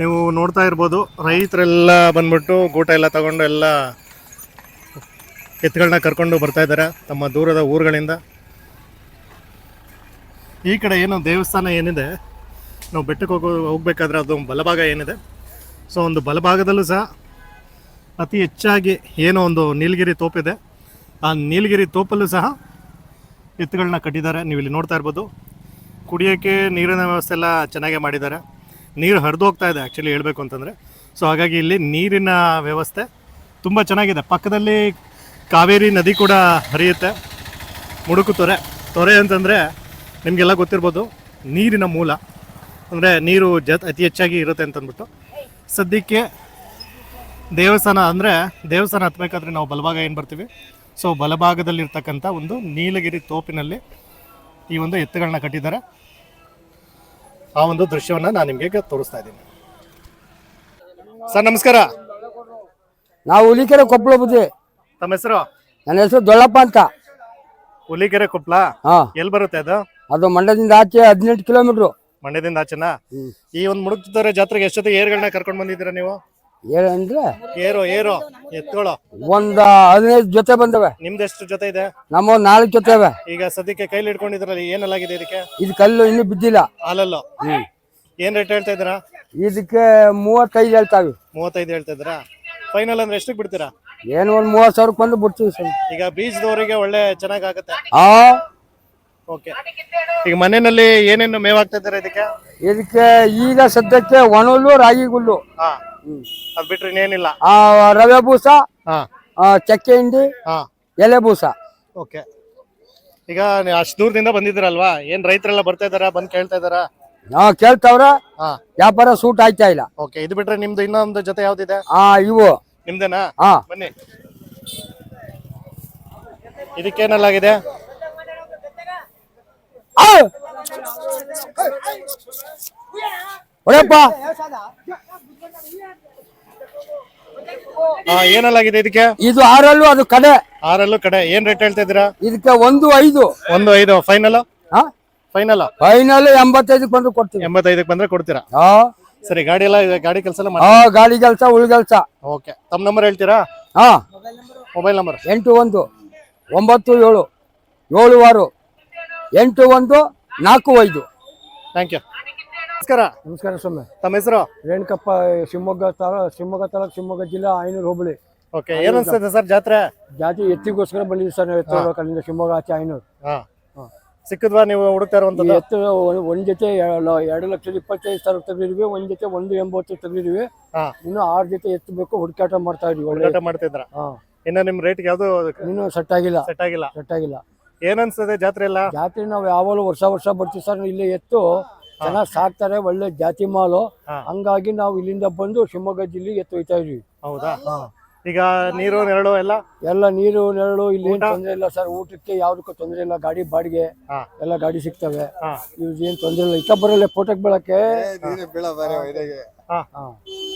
ನೀವು ನೋಡ್ತಾ ಇರ್ಬೋದು, ರೈತರೆಲ್ಲ ಬಂದ್ಬಿಟ್ಟು ಗೂಟ ಎಲ್ಲ ತಗೊಂಡು ಎಲ್ಲ ಎತ್ತುಗಳನ್ನ ಕರ್ಕೊಂಡು ಬರ್ತಾ ಇದ್ದಾರೆ ತಮ್ಮ ದೂರದ ಊರುಗಳಿಂದ. ಈ ಕಡೆ ಏನು ದೇವಸ್ಥಾನ ಏನಿದೆ, ನಾವು ಬೆಟ್ಟಕ್ಕೆ ಹೋಗೋ, ಹೋಗ್ಬೇಕಾದ್ರೆ ಅದು ಬಲಭಾಗ ಏನಿದೆ. ಸೊ ಒಂದು ಬಲಭಾಗದಲ್ಲೂ ಸಹ ಅತಿ ಹೆಚ್ಚಾಗಿ ಏನೋ ಒಂದು ನೀಲಗಿರಿ ತೋಪಿದೆ ಆ ನೀಲಗಿರಿ ತೋಪಲ್ಲೂ ಸಹ ಎತ್ತುಗಳನ್ನ ಕಟ್ಟಿದ್ದಾರೆ. ನೀವು ಇಲ್ಲಿ ನೋಡ್ತಾ ಇರ್ಬೋದು. ಕುಡಿಯೋಕ್ಕೆ ನೀರಿನ ವ್ಯವಸ್ಥೆ ಎಲ್ಲ ಚೆನ್ನಾಗೇ ಮಾಡಿದ್ದಾರೆ. ನೀರು ಹರಿದು ಹೋಗ್ತಾ ಇದೆ ಆ್ಯಕ್ಚುಲಿ ಹೇಳಬೇಕು ಅಂತಂದರೆ. ಸೊ ಹಾಗಾಗಿ ಇಲ್ಲಿ ನೀರಿನ ವ್ಯವಸ್ಥೆ ತುಂಬ ಚೆನ್ನಾಗಿದೆ. ಪಕ್ಕದಲ್ಲಿ ಕಾವೇರಿ ನದಿ ಕೂಡ ಹರಿಯುತ್ತೆ. ಮುಡುಕು ತೊರೆ. ತೊರೆ ಅಂತಂದರೆ ನಿಮಗೆಲ್ಲ ಗೊತ್ತಿರ್ಬೋದು, ನೀರಿನ ಮೂಲ. ಅಂದರೆ ನೀರು ಜ ಅತಿ ಹೆಚ್ಚಾಗಿ ಇರುತ್ತೆ ಅಂತಂದ್ಬಿಟ್ಟು. ಸದ್ಯಕ್ಕೆ ದೇವಸ್ಥಾನ ಅಂದರೆ ದೇವಸ್ಥಾನ ಹತ್ಬೇಕಾದ್ರೆ ನಾವು ಬಲಭಾಗ ಏನು ಬರ್ತೀವಿ? ಸೊ ಬಲಭಾಗದಲ್ಲಿರ್ತಕ್ಕಂಥ ಒಂದು ನೀಲಗಿರಿ ತೋಪಿನಲ್ಲಿ ಈ ಒಂದು ಎತ್ತುಗಳನ್ನ ಕಟ್ಟಿದ್ದಾರೆ. ಆ ಒಂದು ದೃಶ್ಯವನ್ನು ನಾನು ನಿಮಗೆ ತೋರಿಸ್ತಾ ಇದ್ದೀನಿ. ಸರ್ ನಮಸ್ಕಾರ. ನಾವು ಹುಲಿಕೆರೆ ಕೊಪ್ಪಳ ಬುದ್ಧಿ. ತಮ್ಮ ಹೆಸರು? ನನ್ನ ಹೆಸರು ದೊಳ್ಳಪ್ಪ ಅಂತ. ಹುಲಿಕೆರೆ ಕೊಪ್ಪಳ ಹಾ. ಎಲ್ಲಿ ಬರುತ್ತೆ ಅದು? ಅದು ಮಂಡ್ಯದಿಂದ ಆಚೆ ಹದಿನೆಂಟು ಕಿಲೋಮೀಟ್ರು ಮಂಡ್ಯದಿಂದ ಆಚೆನಾ? ಈ ಒಂದು ಮುಡುಕ್ತಾರೆ ಜಾತ್ರೆಗೆ ಎಷ್ಟೊತ್ತಿಗೆ ಏರ್ಗಳನ್ನ ಕರ್ಕೊಂಡು ಬಂದಿದ್ದೀರಾ ನೀವು? ಏನಂದ್ರೆ ಏರೋ ಏರೋ. ಎತ್ತುಗಳು ಒಂದ್ ಹದಿನೈದು ಜೊತೆ ಬಂದವೆ. ನಿಮ್ದೆಷ್ಟು ಜೊತೆ ಇದೆ? ನಮ್ಮ ನಾಲ್ಕು ಜೊತೆ ಇವೆ. ಈಗ ಸದ್ಯಕ್ಕೆ ಕೈಲಿ ಹಿಡ್ಕೊಂಡಿದ್ರಲ್ಲ ಏನಲ್ಲಾಗಿದೆ ಇದಕ್ಕೆ? ಇದು ಕಲ್ಲು ಇನ್ನೂ ಬಿದ್ದಿಲ್ಲ. ಹಾಲಲ್ಲೋ. ಏನ್ ರೇಟ್ ಹೇಳ್ತಾ ಇದ್ದೀರಾ? ಇದಕ್ಕೆ ಮೂವತ್ತೈದು ಹೇಳ್ತಾವಿ. ಮೂವತ್ತೈದು ಹೇಳ್ತಾ ಇದ್ದೀರಾ? ಫೈನಲ್ ಅಂದ್ರೆ ಎಷ್ಟಕ್ಕೆ ಬಿಡ್ತೀರಾ? ಏನು ಒಂದ್ ಮೂವತ್ತು ಸಾವಿರಕ್ಕೆ ಬಂದು ಬಿಡ್ತೀವಿ ಸರ್ ಈಗ ಬೀಜದವರಿಗೆ ಒಳ್ಳೆ ಚೆನ್ನಾಗ್ ಆಗುತ್ತೆ ಆ. ಓಕೆ ಈಗ ಮನೆಯಲ್ಲಿ ಏನೇನು ಮೇವಾಗ್ತಾ ಇದ್ದಾರೆ ಇದಕ್ಕೆ? ಇದಕ್ಕೆ ಈಗ ಸದ್ಯಕ್ಕೆ ಒಣಲು ರಾಗಿ ಗುಲ್ಲು. ಹಾ ಅದ್ ಬಿಟ್ರೆ ಇನ್ನೇನಿಲ್ಲ. ಆ ರವೆ ಬೂಸ ಹಾ. ಆ, ಚಕ್ಕೆ ಹಿಂಡಿ ಹಾ. ಎಲೆ ಬೂಸ. ಓಕೆ. ಈಗ ಅಷ್ಟು ದೂರದಿಂದ ಬಂದಿದ್ದೀರಲ್ವಾ? ಏನ್ ರೈತರೆಲ್ಲ ಬರ್ತಾ ಇದಾರಾ ಬಂದ್ ಕೇಳ್ತಾ ಇದಾರಾ ಹಾ ಕೇಳ್ತಾವ್ರ. ಹಾ. ವ್ಯಾಪಾರ ಸೂಟ್ ಆಯ್ತಾ ಇಲ್ಲ. ಓಕೆ ಇದು ಬಿಟ್ರೆ ನಿಮ್ದು ಇನ್ನೊಂದು ಜೊತೆ ಯಾವ್ದಿದೆ? ಆ ಇವು. ನಿಮ್ದೇನಾ? ಹಾ. ಬನ್ನಿ. ಇದಕ್ಕೇನಲ್ಲಾಗಿದೆ? ಆ! ಹೊಡೆಯಪ್ಪ ಏನಲ್ಲಾಗಿದೆ ಇದಕ್ಕೆ? ಇದು ಆರಲ್ಲೂ ಅದು ಕಡೆ. ಆರಲ್ಲೂ ಕಡೆ. ಏನ್ ರೇಟ್ ಹೇಳ್ತಾ ಇದ್ದೀರಾ? ಇದಕ್ಕೆ ಒಂದು ಐದು. ಒಂದು ಐದು. ಫೈನಲ್ ಹಾ ಫೈನಲ್ ಫೈನಲ್ ಎಂಬತ್ತೈದಕ್ಕೆ ಬಂದ್ರೆ ಕೊಡ್ತೀವಿ. ಎಂಬತ್ತೈದಕ್ಕೆ ಬಂದ್ರೆ ಕೊಡ್ತೀರಾ? ಹಾ ಸರಿ ಗಾಡಿ ಎಲ್ಲ ಗಾಡಿ ಕೆಲಸ ಎಲ್ಲ ಹಾ ಗಾಡಿ ಕೆಲಸ ಉಳ್ ಕೆಲಸ. ಓಕೆ ತಮ್ಮ ನಂಬರ್ ಹೇಳ್ತೀರಾ? ಹಾ ಮೊಬೈಲ್ ನಂಬರ್ ಎಂಟು ಒಂದು ಒಂಬತ್ತು ಏಳು ಏಳು ಆರು ಎಂಟು ಒಂದು ನಾಲ್ಕು ಐದು. ಥ್ಯಾಂಕ್ ಯು ನಮಸ್ಕಾರ. ನಮಸ್ಕಾರ ಸ್ವಾಮಿ. ತಮ್ಮ ಹೆಸರು? ರೇಣುಕಪ್ಪ ಶಿವಮೊಗ್ಗ ತರ ಶಿವಮೊಗ್ಗ ತಾಲೂಕು ಶಿವಮೊಗ್ಗ ಜಿಲ್ಲಾ ಐನೂರು ಹೋಬಳಿ. ಓಕೆ ಏನ್ ಅನ್ಸುತ್ತೆ ಸರ್ ಜಾತ್ರೆ? ಜಾತಿ ಎತ್ತಿಗೋಸ್ಕರ ಬಂದಿದ್ದೀವಿ ಸರ್ ನಾವು ಎತ್ತು ಅಲ್ಲಿಂದ ಶಿವಮೊಗ್ಗ ಆಚೆ ಐನೂರು ಹಾ. ಸಿಕ್ಕದ್ವಾ ನೀವು ಹುಡುಕ್ತಾ ಇರುವಂತ ಇರುವಂತದ್ದು ಎತ್ತು ಒಂದ್- ಜೊತೆ ಎರಡು ಎರಡು ಲಕ್ಷದ ಇಪ್ಪತ್ತೈದು ಸಾವಿರ ತೆಗೆದಿದ್ವಿ ಒಂದ್ ಜೊತೆ ಒಂದು ಎಂಬತ್ತು ತೆಗೆದಿದ್ವಿ ಹಾ. ಇನ್ನು ಆರು ಜೊತೆ ಎತ್ತಬೇಕು ಹುಡುಕಾಟ ಮಾಡ್ತಾ ಇದೀವಿ ಒಳ್ಳೆ ಹುಡುಕಾಟ ಮಾಡ್ತಿದ್ರ ಹಾ. ಇನ್ನ ನಿಮ್ ರೇಟ್ ಯಾವ್ದು? ಇನ್ನು ಸೆಟ್ ಆಗಿಲ್ಲ. ಸೆಟ್ ಆಗಿಲ್ಲ. ಸೆಟ್ ಆಗಿಲ್ಲ. ಏನ್ ಅನ್ಸ್ತದೆ ಜಾತ್ರೆ ಎಲ್ಲ? ಜಾತ್ರೆ ನಾವು ಯಾವಾಗಲೂ ವರ್ಷ ವರ್ಷ ಬರ್ತೀವಿ ಸರ್ ಇಲ್ಲಿ ಎತ್ತು. ಚೆನ್ನಾಗಿ ಸಾಕ್ತಾರೆ ಒಳ್ಳೆ ಜಾತಿ ಮಾಲು. ಹಂಗಾಗಿ ನಾವು ಇಲ್ಲಿಂದ ಬಂದು ಶಿವಮೊಗ್ಗ ಜಿಲ್ಲೆಗೆ ಎತ್ತೊಯ್ತಾ ಇದ್ವಿ ಹೌದಾ? ಈಗ ನೀರು ನೆರಳು ಎಲ್ಲ? ಎಲ್ಲ ನೀರು ನೆರಳು ಇಲ್ಲಿ ಏನ್ ತೊಂದರೆ ಇಲ್ಲ ಸರ್. ಊಟಕ್ಕೆ ಯಾವ್ದಕ್ಕೂ ತೊಂದರೆ ಇಲ್ಲ. ಗಾಡಿ ಬಾಡಿಗೆ ಎಲ್ಲ ಗಾಡಿ ಸಿಗ್ತವೆ. ಇವ್ ಏನ್ ತೊಂದರೆ ಇಲ್ಲ. ಇತ್ತ ಬರಲ್ಲ ಫೋಟೋಕ್ ಬೆಳಕ್ಕೆ ಹಾ. ಹಾ.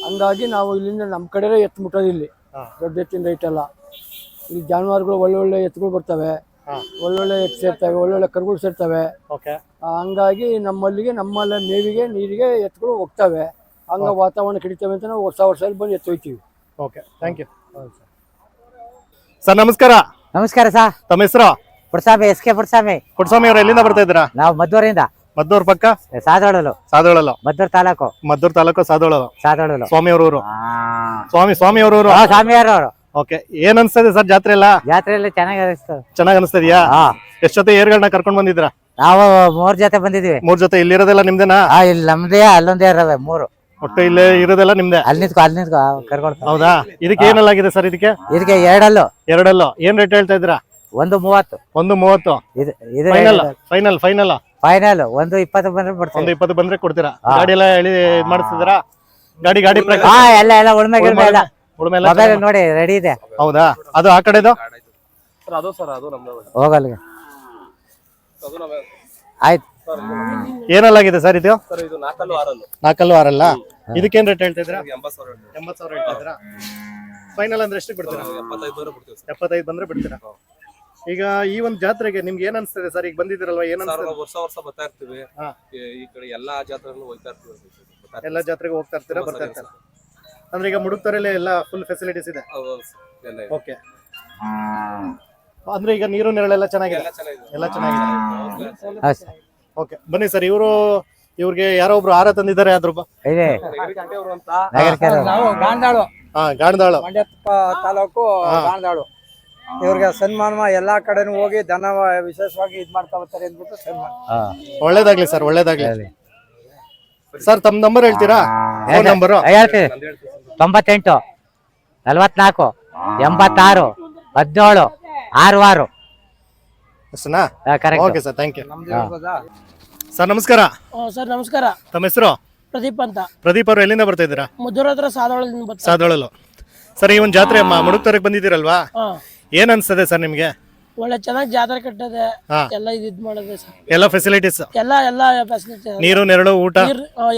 ಹಂಗಾಗಿ ನಾವು ಇಲ್ಲಿಂದ ನಮ್ ಕಡೆ ಎತ್ತು ಮುಟ್ಟೋದು ಇಲ್ಲಿ. ದೊಡ್ಡ ಎತ್ತಿನ ರೈಟ್ ಎಲ್ಲ. ಇಲ್ಲಿ ಜಾನುವಾರುಗಳು ಒಳ್ಳೊಳ್ಳೆ ಒಳ್ಳೆ ಎತ್ತುಗಳು ಬರ್ತವೆ. ಒಳ್ಳೊಳ್ಳೆ ಎತ್ತು ಸೇರ್ತವೆ ಒಳ್ಳೊಳ್ಳೆ ಕರುಗಳು ಸೇರ್ತವೆ. ಹಂಗಾಗಿ ನಮ್ಮಲ್ಲಿಗೆ ನಮ್ಮಲ್ಲ ಮೇವಿಗೆ ನೀರಿಗೆ ಎತ್ತುಗಳು ಹೋಗ್ತವೆ. ಹಂಗ ವಾತಾವರಣ ಕಡಿತವೆ ಅಂತ ನಾವು ವರ್ಷ ವರ್ಷ ಬಂದು ಎತ್ತು ಹೋಯ್ತೀವಿ. ಓಕೆ ಥ್ಯಾಂಕ್ ಯು ಸರ್ ನಮಸ್ಕಾರ. ನಮಸ್ಕಾರ ಸರ್ ತಮ್ಮ ಹೆಸರು? ಪುಡ್ಸಾಮಿ ಎಸ್ ಕೆ ಪುಡ್ಸಾಮಿ ಪುಟ್ಸಾಮಿ ಅವ್ರು ಎಲ್ಲಿಂದ ಬರ್ತಾ ಇದ್ದೀರಾ? ನಾವು ಮದ್ದೂರಿಂದ. ಮದ್ದೂರ್ ಪಕ್ಕ? ಸಾದೋಳಲು ಸಾದೋಳಲು ಮದ್ದೂರ್ ತಾಲೂಕು. ಮದ್ದೂರ್ ತಾಲೂಕು ಸಾದೋಳಲು ಸಾದೋಳಲು ಸ್ವಾಮಿ ಅವ್ರ ಊರು ಸ್ವಾಮಿ ಸ್ವಾಮಿ ಅವ್ರ ಊರು ಸ್ವಾಮಿಯಾರವರು ಓಕೆ ಏನ್ ಅನ್ಸ್ತದೆ ಸರ್ ಜಾತ್ರೆ ಎಲ್ಲ? ಜಾತ್ರೆಯಲ್ಲಿ ಚೆನ್ನಾಗಿ ಅನಿಸ್ತದೆ ಚೆನ್ನಾಗಿ ಅನಿಸ್ತದ್ಯಾ ಎಷ್ಟೊತ್ತೆ ಎಷ್ಟ್ ಜೊತೆ ಏರ್ಗಳನ್ನ ಕರ್ಕೊಂಡ್ ಬಂದಿದ್ರಾ ನಾವು ಮೂರ್ ಜೊತೆ ಬಂದಿದೀವಿ ಮೂರ್ ಜೊತೆ ಇಲ್ಲಿರೋದೆಲ್ಲ ನಿಮ್ದೇನಾ? ಆ ಇಲ್ಲಿ ನಮ್ದೇ ಅಲ್ಲೊಂದೇ ಇರೋದು ಮೂರು. ಒಟ್ಟು ಇಲ್ಲೇ ಇರೋದೆಲ್ಲ ನಿಮ್ದೆ? ಅಲ್ಲಿ ನಿಂತ್ಕೊ ಅಲ್ಲಿ ನಿಂತ್ಕೊ ಕರ್ಕೊಳ್ತಾ ಹೌದಾ? ಇದಕ್ಕೆ ಏನಲ್ಲಾಗಿದೆ ಸರ್ ಇದಕ್ಕೆ? ಇದಕ್ಕೆ ಎರಡಲ್ಲು. ಎರಡಲ್ಲೋ. ಏನ್ ರೇಟ್ ಹೇಳ್ತಾ ಇದ್ದೀರಾ? ಒಂದು ಮೂವತ್ತು. ಒಂದು ಮೂವತ್ತು. ಇದು ಇದು ಫೈನಲ್ ಫೈನಲ್ ಫೈನಲ್ ಫೈನಲ್ ಒಂದು ಇಪ್ಪತ್ತು ಬಂದ್ರೆ ಒಂದು ಬಿಡ್ತೀವಿ ಇಪ್ಪತ್ತು ಬಂದ್ರೆ ಕೊಡ್ತೀರಾ? ಗಾಡಿ ಎಲ್ಲ ಹೇಳಿ ಇದ್ ಮಾಡಿಸ್ತಿದ್ದೀರಾ? ಗಾಡಿ ಗಾಡಿ ಪ್ರಕಾರ. ಹಾ ಎಲ್ಲ ಎಲ್ಲ ಉಳ್ಮೆ ಗಿಳ್ಮೆ ಎಲ್ಲ. ಉಳುಮೆ ಎಲ್ಲ ಮೊಬೈಲ್ ನೋಡಿ ರೆಡಿ ಇದೆ. ಹೌದಾ? ಅದು ಆ ಕಡೆದು? ಹೋಗಲ್ಗೆ. ಆಯ್ತು. ಏನಲ್ಲಾಗಿದೆ ಸರ್ ಇದು? ನಾಲ್ಕಲ್ಲು ಆರಲ್ಲ. ಇದಕ್ಕೇನ್ ರೇಟ್ ಹೇಳ್ತಾ ಇದ್ರಾ ಎಂಬತ್ತು ಸಾವಿರ ಹೇಳ್ತಾ ಇದ್ದೀರಾ ಫೈನಲ್ ಅಂದ್ರೆ ಎಷ್ಟು ಬಿಡ್ತೀರಾ? ಎಪ್ಪತ್ತೈದು ಬಂದ್ರೆ ಬಿಡ್ತೀರಾ? ಈಗ ಈ ಒಂದು ಜಾತ್ರೆಗೆ ನಿಮ್ಗೆ ಏನ್ ಅನ್ಸ್ತದೆ ಸರ್? ಈಗ ಬಂದಿದ್ದೀರಲ್ವಾ? ಏನ್ ಸರ್ ಅನ್ಸ್ತದೆ? ನಾವು ವರ್ಷ ವರ್ಷ ಬರ್ತಾ ಇರ್ತೀವಿ. ಹಾ. ಈ- ಈ ಕಡೆ ಎಲ್ಲಾ ಜಾತ್ರೆಗಳು ಹೋಗ್ತಾ ಇರ್ತೀವಿ ಎಲ್ಲಾ ಜಾತ್ರೆಗೆ ಹೋಗ್ತಾ ಇರ್ತೀರಾ? ಬರ್ತಾ ಇರ್ತೀರಾ? ಅಂದ್ರೆ ಈಗ ಮುಡುಕ್ತರಲ್ಲಿ ಎಲ್ಲ ಫುಲ್ ಫೆಸಿಲಿಟೀಸ್ ಇದೆ? ಓಕೆ ಅಂದ್ರೆ ಈಗ ನೀರು ನೆರಳೆಲ್ಲ ಚೆನ್ನಾಗಿದೆ? ಎಲ್ಲ ಚೆನ್ನಾಗಿದೆ. ಓಕೆ ಬನ್ನಿ ಸರ್ ಇವರು ಇವ್ರಿಗೆ ಯಾರೋ ಒಬ್ರು ಆರ ತಂದಿದ್ದಾರೆ ಅದ್ರ ಬ- ಇದೆ. ನಗರ ಕೆರೆ ನಾವು ಗಾಂಧಾಳು. ಹಾ ಗಾಣದಾಳು ಮಂಡ್ಯ ತಾಲೂಕು ಗಾಂಧಾಳು. ಇವ್ರಿಗೆ ಸನ್ಮಾನ ಎಲ್ಲಾ ಕಡೆನೂ ಹೋಗಿ ದನ ವಿಶೇಷವಾಗಿ ಇದ್ ಮಾಡ್ತಾ ಬರ್ತಾರೆ ಅಂದ್ಬಿಟ್ಟು ಸನ್ಮಾನ. ಹಾ. ಒಳ್ಳೇದಾಗ್ಲಿ ಸರ್ ಒಳ್ಳೇದಾಗ್ಲಿ. ಸರ್. ತಮ್ಮ ನಂಬರ್ ಹೇಳ್ತೀರಾ? ನಂಬರು ತೊಂಬತ್ತೆಂಟು ನಲವತ್ನಾಲ್ಕು ಎಂಬತ್ತಾರು ಹದಿನೇಳು ಆರು ಆರು. ಅಷ್ಟನಾ correct okay sir thank you sir ನಮಸ್ಕಾರ. ಸರ್ ನಮಸ್ಕಾರ. ತಮ್ಮ ಹೆಸರು? ಪ್ರದೀಪ್ ಅಂತ. ಪ್ರದೀಪ್ ಅವರು ಎಲ್ಲಿಂದ ಬರ್ತಾ ಇದ್ದೀರಾ? ಮುದ್ದೂರ ಹತ್ರ ಸಾದೊಳದಿಂದ ಸಾದೊಳಲು ಸರ್ ಈ ಒಂದು ಜಾತ್ರೆ ಮುಡುಕ್ತರಕ್ಕೆ ಬಂದಿದ್ದೀರಲ್ವಾ? ಏನ್ ಅನ್ಸ್ತದೆ ಸರ್ ನಿಮ್ಗೆ? ಒಳ್ಳೆ ಚೆನ್ನಾಗಿ ಜಾತ್ರೆ ಕಟ್ಟದೆ. ಎಲ್ಲ ಇದು ಇದ್ ಮಾಡಿದೆ ಸರ್ ಎಲ್ಲ ಫೆಸಿಲಿಟೀಸ್ ಎಲ್ಲ ಎಲ್ಲ ಫೆಸಿಲಿಟಿ ನೀರು ನೆರಳು ಊಟ?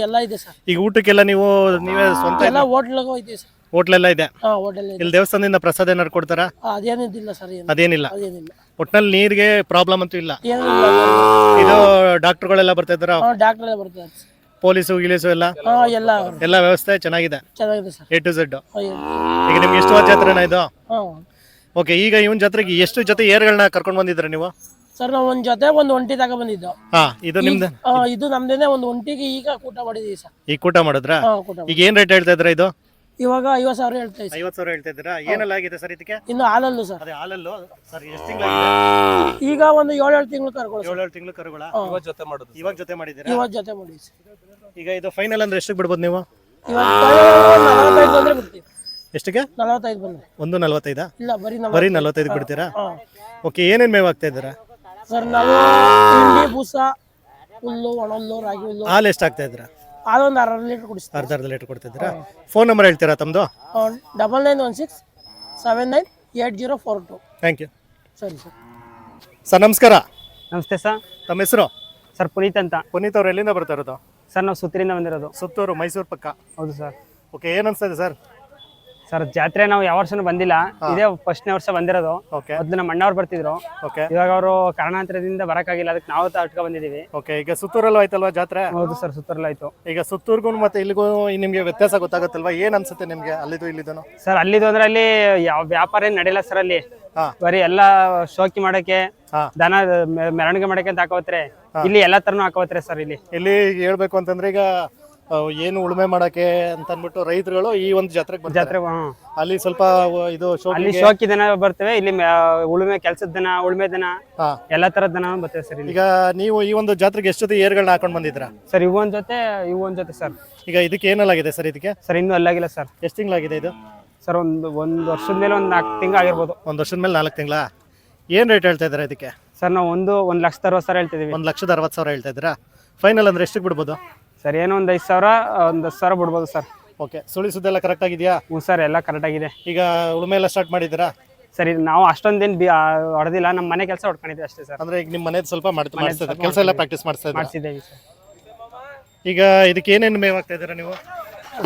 ಎಲ್ಲ ಇದೆ ಸರ್ ಈಗ ಊಟಕ್ಕೆಲ್ಲ ನೀವು ನೀವೇ ಸ್ವಂತ ಎಲ್ಲ ಹೋಟ್ಲಿಗೆ ಹೋಯ್ತೀವಿ ಸರ್ ಹೋಟ್ಲೆಲ್ಲ ಇದೆ. ಹೋಟೆಲ್ ಇಲ್ಲಿ ದೇವಸ್ಥಾನದಿಂದ ಪ್ರಸಾದ ಏನಾರು ಕೊಡ್ತಾರಾ? ಅದೇನಿದ್ದಿಲ್ಲ ಸರ್ ಏನು. ಅದೇನಿಲ್ಲ. ಅದೇನಿಲ್ಲ. ಒಟ್ನಲ್ಲಿ ನೀರಿಗೆ ಪ್ರಾಬ್ಲಮ್ ಅಂತೂ ಇಲ್ಲ. ಏನಿಲ್ಲ ಇದು ಡಾಕ್ಟರ್ಗಳೆಲ್ಲ ಬರ್ತಾ ಇದ್ದಾರಾ? ಹಾ ಡಾಕ್ಟರ್ ಎಲ್ಲ ಬರ್ತಾರೆ ಪೊಲೀಸು ಗಿಲೀಸು ಎಲ್ಲ? ಹಾ ಎಲ್ಲ ಎಲ್ಲ ವ್ಯವಸ್ಥೆ ಚೆನ್ನಾಗಿದೆ? ಚೆನ್ನಾಗಿದೆ ಸರ್. A to Z. ಈಗ ನಿಮ್ಗೆ ಇಷ್ಟವಾದ ಜಾತ್ರೆ ಇದು? ಹಾ. ಓಕೆ ಈಗ ಇವನ್ ಜಾತ್ರೆಗೆ ಎಷ್ಟು ಜೊತೆ ಏರ್ಗಳನ್ನ ಕರ್ಕೊಂಡು ಬಂದಿದ್ರ ನೀವು? ಸರ್ ನಾವು ಒಂದ್ ಜೊತೆ ಒಂದು ಒಂಟಿ ತಗೊಂಡ್ ಬಂದಿದ್ದು. ಹಾ ಇದು ನಿಮ್ದು? ಆ, ಇದು ನಮ್ದೇನೆ ಒಂದು ಒಂಟಿಗೆ ಈಗ ಕೂಟ ಮಾಡಿದೀವಿ ಸರ್. ಈಗ ಕೂಟ ಮಾಡಿದ್ರ? ಹಾ ಕೂಟ ಈಗ ಏನ್ ರೇಟ್ ಹೇಳ್ತಾ ಇದ್ರ ಇದು? ಇವಾಗ ಐವತ್ತು ಸಾವಿರ ಹೇಳ್ತಾ ಇದ್ದೀವಿ ಐವತ್ ಸಾವಿರ ಹೇಳ್ತಾ ಇದ್ದೀರಾ? ಏನೆಲ್ಲ ಆಗಿದೆ ಸರ್ ಇದಕ್ಕೆ? ಇನ್ನು ಹಾಲಲ್ಲು ಸರ್. ಅದೇ ಹಾಲಲ್ಲು. ಸರ್ ಎಷ್ಟು ತಿಂಗಳು ಈಗ ಒಂದು ಏಳೇಳು ತಿಂಗಳು ಕರ್ಕೊಳ್ಳಿ ಏಳೇಳು ಏಳು ಏಳು ತಿಂಗಳು ಕರುಗಳ? ಇವಾಗ ಜೊತೆ ಮಾಡೋದು ಇವಾಗ ಜೊತೆ ಮಾಡಿದ್ದೀರಾ? ಇವಾಗ ಜೊತೆ ಮಾಡಿ ಸರ್. ಈಗ ಇದು ಫೈನಲ್ ಅಂದ್ರೆ ಎಷ್ಟಕ್ಕೆ ಬಿಡ್ಬೋದು ನೀವು? ಇವತ್ತು ನಲವತ್ತೈದು ಬಂದ್ರೆ ಬಿಡ್ತೀವಿ. ಎಷ್ಟಕ್ಕೆ? ನಲವತ್ತೈದು ಬಂದ್ರೆ. ಒಂದು ನಲ್ವತ್ತೈದಾ? ಇಲ್ಲ ಬರೀ ಬರೀ ನಲವತ್ತೈದು ಬಿಡ್ತೀರಾ? ಹಾ. ಓಕೆ ಏನೇನ್ ಮೇವ್ ಆಗ್ತಾ ಇದ್ದೀರಾ? ಸರ್ ನಾವು ತಿಂಡಿ ಬೂಸ ಹುಲ್ಲು ಒಣ ಹುಲ್ಲು ರಾಗಿ ಹುಲ್ಲು. ಹಾಲು ಎಷ್ಟು ಆಗ್ತಾ ಇದ್ದೀರಾ? ಅದೊಂದು ಅರ್ಧ ಲೀಟರ್ ಕುಡಿಸ್ತೀವಿ. ಅರ್ಧ ಅರ್ಧ ಲೀಟರ್ ಕೊಡ್ತಿದ್ದೀರಾ? ಫೋನ್ ನಂಬರ್ ಹೇಳ್ತೀರಾ ತಮ್ಮದು double nine one six seven nine eight zero four two. Thank you ಸರಿ ಸರ್. ಸರ್ ನಮಸ್ಕಾರ. ನಮಸ್ತೆ ಸರ್. ತಮ್ಮ ಹೆಸರು? ಸರ್ ಪುನೀತ್ ಅಂತ. ಪುನೀತ್ ಅವ್ರು ಎಲ್ಲಿಂದ ಬರ್ತಾ ಇರೋದು? ಸರ್ ನಾವು ಸುತ್ತೂರಿಂದ ಬಂದಿರೋದು. ಸುತ್ತೂರು ಮೈಸೂರು ಪಕ್ಕ. ಹೌದು ಸರ್. ಓಕೆ ಏನ್ ಅನ್ಸ್ತದೆ ಸರ್? ಸರ್ ಜಾತ್ರೆ ನಾವು ಯಾವ ವರ್ಷನೂ ಬಂದಿಲ್ಲ. ಇದೇ ಫಸ್ಟ್ನೇ ವರ್ಷ ಬಂದಿರೋದು. ಓಕೆ ಅದ್ನ ನಮ್ಮ ಅಣ್ಣವ್ರು ಬರ್ತಿದ್ರು. ಓಕೆ ಇವಾಗ ಅವರು ಕಾರಣಾಂತರದಿಂದ ಬರಕಾಗಿಲ್ಲ ಅದಕ್ಕೆ ನಾವು ಅಟ್ಕೊ ಬಂದಿದೀವಿ ಓಕೆ ಈಗ ಸುತ್ತೂರಲ್ಲೂ ಆಯ್ತಲ್ವಾ ಜಾತ್ರೆ? ಹೌದು ಸರ್ ಸುತ್ತೂರಲ್ಲಾಯ್ತು ಈಗ ಸುತ್ತೂರ್ಗೂ ಮತ್ತೆ ಇಲ್ಲಿಗೂ ನಿಮ್ಗೆ ವ್ಯತ್ಯಾಸ ಗೊತ್ತಾಗುತ್ತಲ್ವಾ? ಏನ್ ಅನ್ಸುತ್ತೆ ನಿಮ್ಗೆ ಅಲ್ಲಿದು ಇಲ್ಲಿದು ಸರ್ ಅಲ್ಲಿದು ಅಂದ್ರೆ ಅಲ್ಲಿ ಯಾವ ವ್ಯಾಪಾರ ಏನ್ ನಡೆಯಲ್ಲ ಸರ್ ಅಲ್ಲಿ. ಬರೀ ಎಲ್ಲಾ ಶೋಕಿ ಮಾಡಕ್ಕೆ. ದನ ಮೆರವಣಿಗೆ ಮಾಡಕ್ಕೆ ಅಂತ ಹಾಕೋತ್ರೆ. ಇಲ್ಲಿ ಎಲ್ಲಾ ತರನು ಹಾಕೋತ್ರೆ ಸರ್ ಇಲ್ಲಿ. ಇಲ್ಲಿ ಹೇಳ್ಬೇಕು ಅಂತಂದ್ರೆ ಈಗ ಏನು ಉಳುಮೆ ಮಾಡಕ್ಕೆ ಅಂತ ಅಂದ್ಬಿಟ್ಟು ರೈತರುಗಳು ಈ ಒಂದು ಜಾತ್ರೆಗೆ ಬರ್ತಾರೆ. ಜಾತ್ರೆ ಹ್ಮ್. ಅಲ್ಲಿ ಸ್ವಲ್ಪ ವ- ಇದು ಅಲ್ಲಿ ಶೋಕಿಗೆ ಶೋಕಿ ದನ ಬರ್ತವೆ ಇಲ್ಲಿ ಮೆ- ಉಳುಮೆ ಕೆಲ್ಸದ ದಿನ ಉಳುಮೆ ದಿನ ಹಾ. ಎಲ್ಲಾ ತರದ ದನ ಬರ್ತವೆ ಸರ್ ಇಲ್ಲಿ. ಈಗ ನೀವು ಈ ಒಂದು ಜಾತ್ರೆಗೆ ಎಷ್ಟು ಜೊತೆ ಏರ್ಗಳನ್ನ ಹಾಕೊಂಡ್ ಬಂದಿದ್ರ ಸರ್ ಇವು ಒಂದ್ ಜೊತೆ ಇವು ಒಂದ್ ಜೊತೆ ಸರ್. ಈಗ ಇದಕ್ಕೆ ಏನಲ್ಲಾಗಿದೆ ಸರ್ ಇದಕ್ಕೆ? ಸರ್ ಇನ್ನೂ ಅಲ್ಲಾಗಿಲ್ಲ ಸರ್. ಎಷ್ಟು ತಿಂಗಳಾಗಿದೆ ಇದು? ಸರ್ ಒಂದು ಒಂದು ವರ್ಷದ ಮೇಲೆ ಒಂದು ನಾಲ್ಕು ತಿಂಗಳು ಆಗಿರ್ಬೋದು. ಒಂದು ವರ್ಷದ ಮೇಲೆ ನಾಲ್ಕು ತಿಂಗಳ? ಏನ್ ರೇಟ್ ಹೇಳ್ತಾ ಇದ್ದಾರೆ ಇದಕ್ಕೆ? ಸರ್ ನಾವು ಒಂದು ಒಂದ್ ಲಕ್ಷದ ಅರವತ್ತು ಸಾವಿರ ಹೇಳ್ತಿದ್ದೀವಿ ಒಂದ್ ಲಕ್ಷದ ಅರವತ್ತು ಸಾವಿರ ಹೇಳ್ತಾ ಇದ್ದೀರಾ? ಫೈನಲ್ ಅಂದ್ರೆ ಎಷ್ಟಕ್ಕೆ ಬಿಡ್ಬೋದು? ಸರ್ ಏನೋ ಒಂದು ಐದು ಸಾವಿರ ಒಂದು ಹತ್ತು ಸಾವಿರ ಬಿಡ್ಬೋದು ಸರ್. ಓಕೆ ಸುಳಿ ಸುದ್ದೆಲ್ಲ ಕರೆಕ್ಟ್ ಆಗಿದೆಯಾ? ಹ್ಞೂ ಸರ್ ಎಲ್ಲ ಕರೆಕ್ಟ್ ಆಗಿದೆ. ಈಗ ಉಳುಮೆ ಎಲ್ಲ ಸ್ಟಾರ್ಟ್ ಮಾಡಿದ್ದೀರಾ? ಸರಿ ನಾವು ಅಷ್ಟೊಂದೇನು ಬಿ ಹೊಡೆದಿಲ್ಲ ನಮ್ಮ ಮನೆ ಕೆಲಸ ಹೊಡ್ಕೊಂಡಿದ್ದೀವಿ ಅಷ್ಟೇ ಸರ್. ಅಂದ್ರೆ ಈಗ ನಿಮ್ಮ ಮನೇದು ಸ್ವಲ್ಪ ಮಾಡ್ತಾ ಮಾಡಿಸ್ತಾ ಇದ್ದಾರೆ? ಕೆಲಸ ಎಲ್ಲ ಪ್ರಾಕ್ಟೀಸ್ ಮಾಡ್ತಾ ಇದ್ದಾರೆ? ಮಾಡಿಸಿದ್ದೇವೆ ಸರ್. ಈಗ ಇದಕ್ಕೆ ಏನೇನು ಮೇವ್ ಆಗ್ತಾ ಇದ್ದೀರಾ ನೀವು?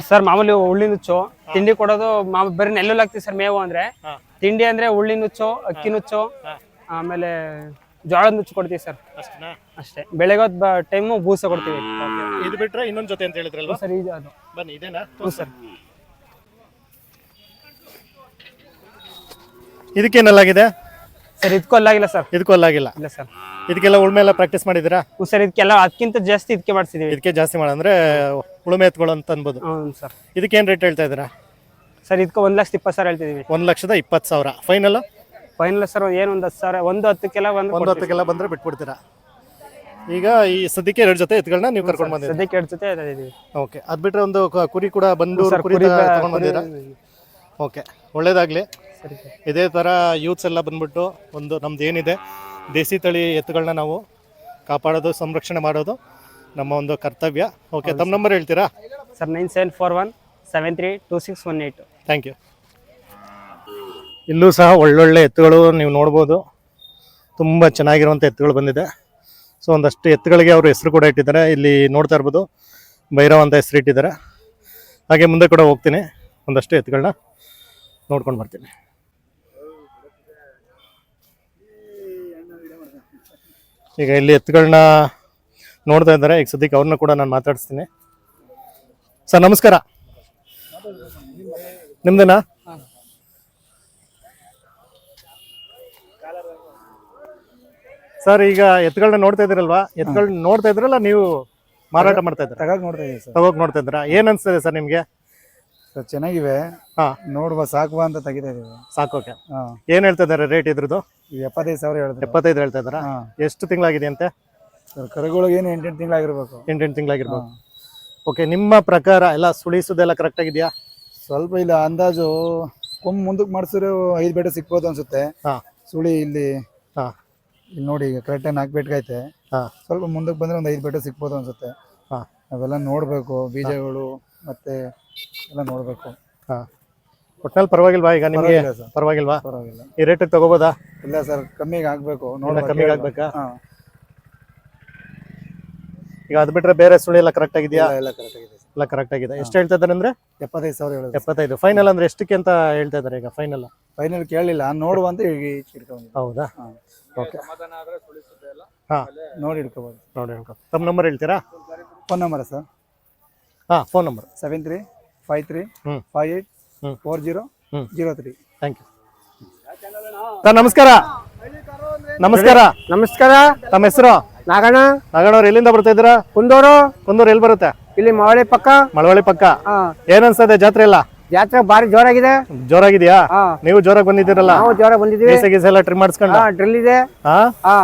ಸರ್ ಮಾಮೂಲಿ ಹುಳ್ಳಿ ನುಚ್ಚು ತಿಂಡಿ ಕೊಡೋದು ಮಾಮೂಲಿ ಬರೀ ನೆಲ್ಲಲ್ಲಿ ಹಾಕ್ತೀವಿ ಸರ್ ಮೇವು ಅಂದ್ರೆ. ತಿಂಡಿ ಅಂದ್ರೆ ಹುಳ್ಳಿ ನುಚ್ಚು ಅಕ್ಕಿ ನುಚ್ಚು ಆಮೇಲೆ ಜೋಳದ ನುಚ್ಚು ಕೊಡ್ತೀವಿ ಸರ್. ಅಷ್ಟನಾ? ಅಷ್ಟೇ. ಬೆಳಗ್ಗೆ ಟೈಮು ಬೂಸ ಕೊಡ್ತೀವಿ. ಇದು ಬಿಟ್ರೆ ಇನ್ನೊಂದು ಜೊತೆ ಅಂತ ಹೇಳಿದ್ರಲ್ವಾ? ಸರ್ ಇದು ಅದು. ಬನ್ನಿ ಇದೇನಾ? ಹ್ಞೂ ಸರ್. ಇದಕ್ಕೇನಲ್ಲಾಗಿದೆ ಸರ್ ಇದಕ್ಕೂ ಅಲ್ಲಾಗಿಲ್ಲ ಸರ್. ಇದಕ್ಕೂ ಅಲ್ಲಾಗಿಲ್ಲ. ಇಲ್ಲ ಸರ್. ಇದಕ್ಕೆಲ್ಲ ಉಳ್ಮೆ ಎಲ್ಲ ಪ್ರಾಕ್ಟೀಸ್ ಮಾಡಿದ್ದೀರಾ? ಹ್ಞೂ ಸರ್ ಇದಕ್ಕೆಲ್ಲ ಅದಕ್ಕಿಂತ ಜಾಸ್ತಿ ಇದಕ್ಕೆ ಮಾಡಿಸಿದ್ದೀವಿ ಇದಕ್ಕೆ ಜಾಸ್ತಿ ಮಾಡಂದ್ರೆ ಉಳುಮೆ ಎತ್ಕೊಳ್ಳೋ ಅಂತ ಅನ್ಬೋದು. ಹ್ಞೂ ಸರ್. ಇದಕ್ಕೇನು ರೇಟ್ ಹೇಳ್ತಾ ಇದ್ದೀರಾ? ಸರ್ ಇದಕ್ಕೆ ಒಂದು ಲಕ್ಷದ ಇಪ್ಪತ್ತು ಸಾವಿರ ಹೇಳ್ತಿದ್ದೀವಿ ಒಂದು ಲಕ್ಷದ ಇಪ್ಪತ್ತು ಸಾವಿರ. ಫೈನಲ್ ಫೈನಲ್ ಸರ್ ಏನು ಒಂದು ಹತ್ತು ಸಾವಿರ ಒಂದು ಹತ್ತಕ್ಕೆಲ್ಲ ಒಂದು ಒಂದು ಹತ್ತಕ್ಕೆಲ್ಲ ಬಂದ್ರೆ ಬಿಟ್ಬಿಡ್ತೀರಾ? ಈಗ ಈ ಸದ್ಯಕ್ಕೆ ಎರಡು ಜೊತೆ ಎತ್ಗಳನ್ನ ನೀವು ಕರ್ಕೊಂಡು ಬಂದಿದ್ದೀರಾ? ಸದ್ಯಕ್ಕೆ ಎರಡು ಜೊತೆ ಓಕೆ ಅದು ಬಿಟ್ರೆ ಒಂದು ಕ- ಕುರಿ ಕೂಡ ಬಂದು ಸರ್ ಕುರಿ ಕುರಿ ಬ- ತಗೊಂಡು ಬಂದಿರಾ ಓಕೆ ಒಳ್ಳೇದಾಗಲಿ. ಸರಿ ಸರ್. ಇದೇ ಥರ ಯೂತ್ಸ್ ಎಲ್ಲ ಬಂದ್ಬಿಟ್ಟು ಒಂದು ನಮ್ದು ಏನಿದೆ ದೇಸಿ ತಳಿ ಎತ್ತುಗಳನ್ನ ನಾವು ಕಾಪಾಡೋದು ಸಂರಕ್ಷಣೆ ಮಾಡೋದು ನಮ್ಮ ಒಂದು ಕರ್ತವ್ಯ. ಓಕೆ ತಮ್ಮ ನಂಬರ್ ಹೇಳ್ತೀರಾ? Sir nine seven four one seven three two six one eight. Thank you ಇಲ್ಲೂ ಸಹ ಒಳ್ಳೊಳ್ಳೆ ಎತ್ತುಗಳು ನೀವು ನೋಡ್ಬೋದು. ತುಂಬ ಚೆನ್ನಾಗಿರುವಂಥ ಎತ್ತುಗಳು ಬಂದಿದೆ. ಸೊ ಒಂದಷ್ಟು ಎತ್ತುಗಳಿಗೆ ಅವರು ಹೆಸರು ಕೂಡ ಇಟ್ಟಿದ್ದಾರೆ. ಇಲ್ಲಿ ನೋಡ್ತಾ ಇರ್ಬೋದು. ಭೈರವ್ ಅಂತ ಹೆಸರು ಇಟ್ಟಿದ್ದಾರೆ. ಹಾಗೆ ಮುಂದೆ ಕೂಡ ಹೋಗ್ತೀನಿ. ಒಂದಷ್ಟು ಎತ್ತುಗಳನ್ನ ನೋಡ್ಕೊಂಡು ಬರ್ತೀನಿ. ಈಗ ಇಲ್ಲಿ ಎತ್ತುಗಳನ್ನ ನೋಡ್ತಾ ಇದ್ದಾರೆ. ಈಗ ಸದ್ಯಕ್ಕೆ ಅವ್ರನ್ನ ಕೂಡ ನಾನು ಮಾತಾಡಿಸ್ತೀನಿ. ಸರ್, ನಮಸ್ಕಾರ. ನಿಮ್ದೇನಾ? ಸರ್ ಈಗ ಎತ್ತುಗಳನ್ನ ನೋಡ್ತಾ ಇದ್ರಲ್ವಾ ಎತ್ತುಗಳನ್ನ ನೋಡ್ತಾ ಇದ್ರಲ್ಲ ನೀವು ಮಾರಾಟ ಮಾಡ್ತಾ ಇದ್ರ ತಗಾಗ್ ನೋಡ್ತಾ ಇದೀವಿ ಸರ್. ನೋಡ್ತಾ ಇದ್ರ ಏನ್ ಅನ್ಸ್ತದೆ ಸರ್ ನಿಮ್ಗೆ? ಸರ್ ಚೆನ್ನಾಗಿವೆ. ಹಾ. ನೋಡುವ ಸಾಕುವ ಅಂತ ತೆಗಿತಾ ಇದೀವಿ. ಸಾಕೋಕೆ ಹಾ. ಏನ್ ಹೇಳ್ತಾ ಇದಾರೆ ರೇಟ್ ಇದ್ರದ್ದು? ಎಪ್ಪತ್ತೈದು ಸಾವಿರ ಹೇಳಿದ್ರೆ ಎಪ್ಪತ್ತೈದು ಹೇಳ್ತಾ ಇದಾರ ಹಾ. ಎಷ್ಟು ತಿಂಗಳಾಗಿದೆ ಅಂತೆ ಸರ್ ಕರುಗಳಿಗೆ ಏನು ಎಂಟೆಂಟು ತಿಂಗಳಾಗಿರ್ಬೇಕು. ಎಂಟೆಂಟು ತಿಂಗಳಾಗಿರ್ಬೋದು ಓಕೆ ನಿಮ್ಮ ಪ್ರಕಾರ ಎಲ್ಲ ಸುಳಿಸೋದೆಲ್ಲ ಕರೆಕ್ಟ್ ಆಗಿದೆಯಾ? ಸ್ವಲ್ಪ ಇಲ್ಲ ಅಂದಾಜು ಕೊಮ್ಮ ಮುಂದಕ್ಕೆ ಮಾಡಿಸಿದ್ರೆ ಐದು ಬೇಟೆ ಸಿಗ್ಬೋದು ಅನ್ಸುತ್ತೆ. ಹಾ. ಸುಳಿ ಇಲ್ಲಿ ಇಲ್ಲಿ ನೋಡಿ ಈಗ ಕರೆಕ್ಟಾಗಿ ನಾಲ್ಕು ಬೆಟ್ಟಗೈತೆ ಹಾ. ಸ್ವಲ್ಪ ಮುಂದಕ್ಕೆ ಬಂದ್ರೆ ಒಂದು ಐದು ಬೆಟ್ಟ ಸಿಕ್ಬೋದು ಅನ್ಸುತ್ತೆ. ಹಾ. ಅವೆಲ್ಲ ನೋಡಬೇಕು ಬೀಜಗಳು ಮತ್ತೆ ಎಲ್ಲ ನೋಡಬೇಕು. ಹಾ. ಒಟ್ನಲ್ಲಿ ಪರವಾಗಿಲ್ವಾ ಈಗ ನಿಮಗೆ? ಪರವಾಗಿಲ್ವಾ? ಪರವಾಗಿಲ್ಲ. ಈ ರೇಟಿಗೆ ತಗೋಬೋದಾ? ಇಲ್ಲ ಸರ್ ಕಮ್ಮಿಗೆ ಆಗಬೇಕು. ನೋಡಿ ಕಮ್ಮಿಗೆ ಆಗಬೇಕಾ? ಹಾಂ. ಈಗ ಅದು ಬಿಟ್ರೆ ಬೇರೆ ಸುಳಿ ಎಲ್ಲ ಕರೆಕ್ಟ್ ಆಗಿದೆಯಾ? ಎಲ್ಲ ಕರೆಕ್ಟ್ ಆಗಿದೆ ಎಲ್ಲ ಕರೆಕ್ಟ್ ಆಗಿದೆ. ಎಷ್ಟು ಹೇಳ್ತಾ ಇದ್ದಾರೆ ಅಂದ್ರೆ? ಎಪ್ಪತ್ತೈದು ಸಾವಿರ ಹೇಳಿದ್ರೆ. ಎಪ್ಪತ್ತೈದು. ಫೈನಲ್ ಅಂದ್ರೆ ಎಷ್ಟಕ್ಕೆ ಅಂತ ಹೇಳ್ತಾ ಇದ್ದಾರೆ ಈಗ ಫೈನಲ್ ಫೈನಲ್ ಕೇಳಲಿಲ್ಲ. ನೋಡುವಂತ ಈಗ ಇಟ್ಕೊಂಡು ಹೌದಾ? ಓಕೆ ಹಾ. ನೋಡಿ ಇಟ್ಕೋಬೋದು ನೋಡಿ ಹೇಳ್ಕೊ ತಮ್ಮ ನಂಬರ್ ಹೇಳ್ತೀರಾ? Phone number sir. ಹಾ phone number seven three five three. Five eight. Four zero. Zero three thank you sir ನಮಸ್ಕಾರ. ನಮಸ್ಕಾರ. ನಮಸ್ಕಾರ. ತಮ್ಮ ಹೆಸರು? ನಾಗಣ್ಣ. ನಾಗಣ್ಣವ್ರು ಎಲ್ಲಿಂದ ಬರ್ತಾ ಇದ್ದೀರಾ? ಕುಂದೂರು. ಕುಂದೂರು ಎಲ್ಲಿ ಬರುತ್ತೆ? ಇಲ್ಲಿ ಮಳವಳ್ಳಿ ಪಕ್ಕ? ಮಳವಳ್ಳಿ ಪಕ್ಕ. ಹಾ. ಏನ್ ಅನ್ಸ್ತದೆ ಜಾತ್ರೆ ಎಲ್ಲ? ಜಾತ್ರೆ ಬಾರಿ ಜೋರಾಗಿದೆ. ಜೋರಾಗಿದ್ಯಾ? ಹಾ. ನೀವು ಜೋರಾಗಿ ಬಂದಿದ್ದೀರಲ್ಲ? ನಾವು ಜೋರ ಬಂದಿದ್ವಿ ಗೀಸೆ ಗೀಸೆ ಎಲ್ಲ ಟ್ರಿಮ್ ಮಾಡಿಸ್ಕೊಂಡು? ಹಾ ಡ್ರಿಲ್ ಇದೆ. ಹಾ? ಹಾ.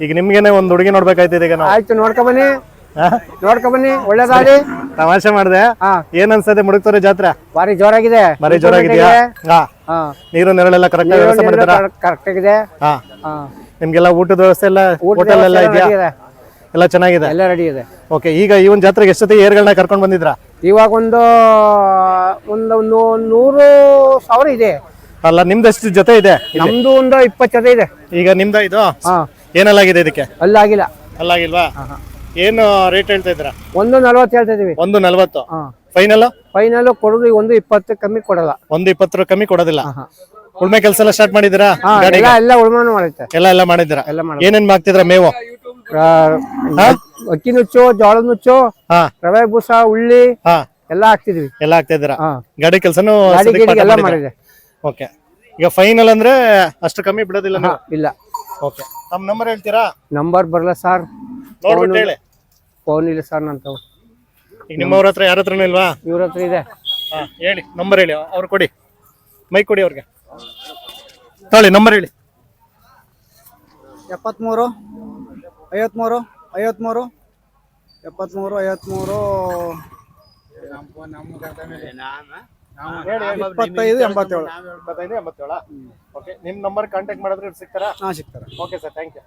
ಈಗ ನಿಮ್ಗೇನೆ ಒಂದ್ ಹುಡುಗಿ ನೋಡ್ಬೇಕಾಯ್ತಿದೆ ಈಗ ನಾವು. ಆಯ್ತು ನೋಡ್ಕೊ ಬನ್ನಿ. ಹಾ? ನೋಡ್ಕೊ ಬನ್ನಿ. ಒಳ್ಳೇದಾಗಿ ತಮಾಷೆ ಮಾಡಿದೆ. ಹಾ. ಏನ್ ಅನ್ಸ್ತದೆ ಮುಡುಕ್ತೋರೆ ಜಾತ್ರೆ? ಬಾರಿ ಜೋರಾಗಿದೆ. ಬಾರಿ ಜೋರಾಗಿದ್ಯಾ? ಹಾ. ಹಾ. ನೀರು ನೆರಳೆಲ್ಲ ಕರೆಕ್ಟ್ ವ್ಯವಸ್ಥೆ ಮಾಡಿದಾರ ಕರೆಕ್ಟ್ ಆಗಿದೆ. ಹಾ. ಹಾ. ನಿಮ್ಗೆಲ್ಲ ಊಟದ ವ್ಯವಸ್ಥೆ ಎಲ್ಲ ಹೋಟೆಲ್ ಎಲ್ಲ ಇದೆಯಾ. ಎಲ್ಲ ಚೆನ್ನಾಗಿದೆ? ಎಲ್ಲ ರೆಡಿ ಇದೆ. ಓಕೆ ಈಗ ಈ ಒಂದು ಜಾತ್ರೆಗೆ ಎಷ್ಟೊತ್ತಿಗೆ ಏರ್ಗಳನ್ನ ಕರ್ಕೊಂಡು ಬಂದಿದ್ರ ಇವಾಗ ಒಂದು ಒಂದು ನೂರು ಸಾವಿರ ಇದೆ. ಅಲ್ಲ ನಿಮ್ದು ಎಷ್ಟು ಜೊತೆ ಇದೆ? ನಮ್ದು ಒಂದು ಇಪ್ಪತ್ತು ಜೊತೆ ಇದೆ. ಈಗ ನಿಮ್ದ ಇದು? ಹಾ. ಏನೆಲ್ಲಾಗಿದೆ ಇದಕ್ಕೆ? ಅಲ್ಲಾಗಿಲ್ಲ. ಅಲ್ಲಾಗಿಲ್ವಾ? ಏನು ರೇಟ್ ಹೇಳ್ತಾ ಇದ್ರ ಒಂದು ನಲ್ವತ್ತು ಹೇಳ್ತಾ ಇದೀವಿ ಒಂದು ನಲ್ವತ್ತು? ಹಾ. ಫೈನಲ್ ಫೈನಲ್ ಕೊಡೋದು ಒಂದು ಇಪ್ಪತ್ತು ಕಮ್ಮಿ ಕೊಡಲ್ಲ. ಒಂದು ಇಪ್ಪತ್ತರ ಕಮ್ಮಿ ಕೊಡೋದಿಲ್ಲ. ಹಾ. ಉಳ್ಮೆ ಕೆಲಸ ಎಲ್ಲ ಸ್ಟಾರ್ಟ್ ಮಾಡಿದಿರಾ ಹಾ ಎಲ್ಲ ಎಲ್ಲ ಉಳ್ಮಾನ ಮಾಡುತ್ತೆ. ಎಲ್ಲ ಎಲ್ಲ ಮಾಡಿದಿರಾ ಎಲ್ಲ ಮಾಡ ಏನೇನ್ ಮಾಡ್ತಿದ್ರ ಮೇವು? ಅಕ್ಕಿ ನುಚ್ಚು ಜೋಳದ ನುಚ್ಚು ಹಾ. ರವೆ ಬೂಸ ಉಳ್ಳಿ ಹಾ. ಎಲ್ಲ ಹಾಕ್ತಿದ್ವಿ. ಎಲ್ಲ ಆಗ್ತಾ ಇದ್ದೀರಾ ಹಾ. ಗಾಡಿ ಕೆಲಸನು ಎಲ್ಲ ಮಾಡಿದೆ. ಓಕೆ. ಈಗ ಫೈನಲ್ ಅಂದ್ರೆ ಅಷ್ಟು ಕಮ್ಮಿ ಬಿಡೋದಿಲ್ಲ ನೀವು? ಇಲ್ಲ. ಓಕೆ. ತಮ್ಮ ನಂಬರ್ ಹೇಳ್ತೀರಾ? ನಂಬರ್ ಬರಲ್ಲ ಸರ್ ನೋಡ್ಬಿಟ್ಟು ಹೇಳಿ. ಫೋನ್ ಇಲ್ಲ ಸರ್ ನಂತ ಈಗ ನಿಮ್ಮವ್ರ ಹತ್ರ ಯಾರ ಹತ್ರನೂ ಇಲ್ವಾ? ಇವ್ರ ಹತ್ರ ಇದೆ. ಹಾ ಹೇಳಿ. ನಂಬರ್ ಹೇಳಿ. ಅವ್ರು ಕೊಡಿ. ಮೈಕ್ ಕೊಡಿ ಅವ್ರಿಗೆ. ತಾಳಿ ನಂಬರ್ ಹೇಳಿ. ಎಪ್ಪತ್ತ್ಮೂರು ಐವತ್ತ್ಮೂರು ಐವತ್ತ್ಮೂರು ಎಪ್ಪತ್ತ್ಮೂರು ಐವತ್ತ್ಮೂರು ಇಪ್ಪತ್ತೈದು ಎಂಬತ್ತೇಳು ಇಪ್ಪತ್ತೈದು ಎಂಬತ್ತೇಳ ಓಕೆ ನಿಮ್ಮ ನಂಬರ್ ಕಾಂಟ್ಯಾಕ್ಟ್ ಮಾಡಿದ್ರೆ ಸಿಗ್ತಾರಾ ಹಾಂ ಸಿಗ್ತಾರೆ ಓಕೆ ಸರ್ ಥ್ಯಾಂಕ್ ಯು